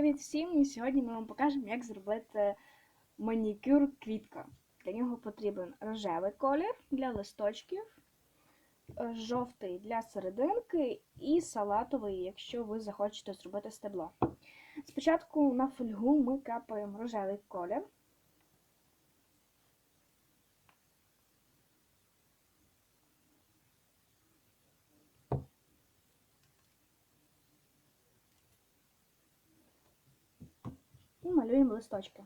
Привіт всім! І сьогодні ми вам покажемо, як зробити манікюр квітка. Для нього потрібен рожевий колір для листочків, е, жовтий для серединки і салатовий, якщо ви захочете зробити стебло. Спочатку на фольгу ми капаємо рожевий колір. Малюємо листочки.